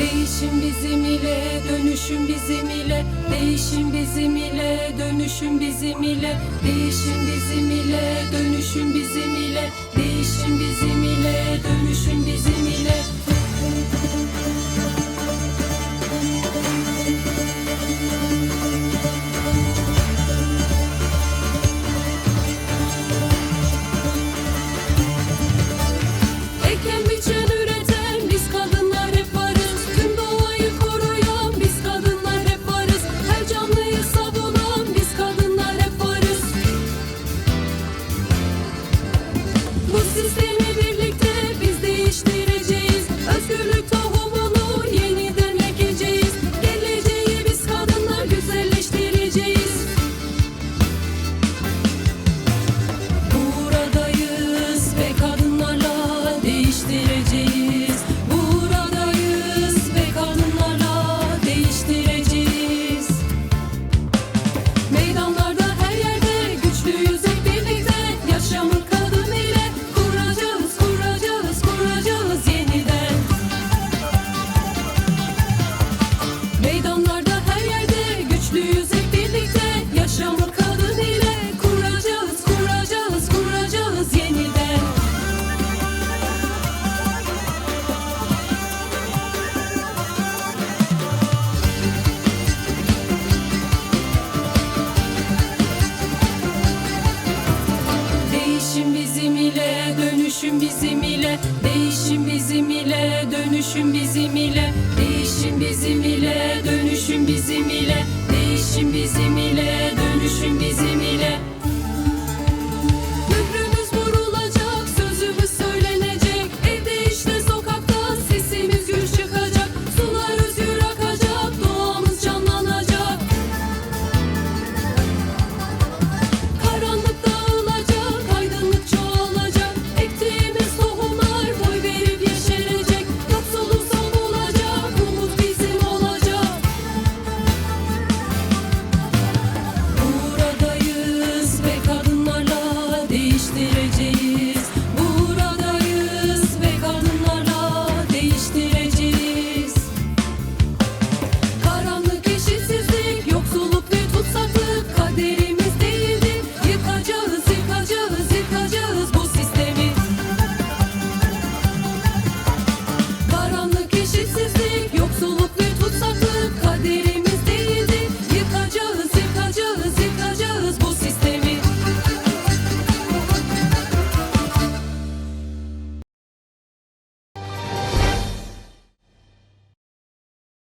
Değişim bizim ile, dönüşüm bizim ile. Değişim bizim ile, dönüşüm bizim ile. Değişim bizim ile, dönüşüm bizim ile. Değişim bizim ile, dönüşüm bizim ile. Eken biçen dönüşüm bizim ile Değişim bizim ile, dönüşüm bizim ile Değişim bizim ile, dönüşüm bizim ile Değişim bizim ile, dönüşüm bizim ile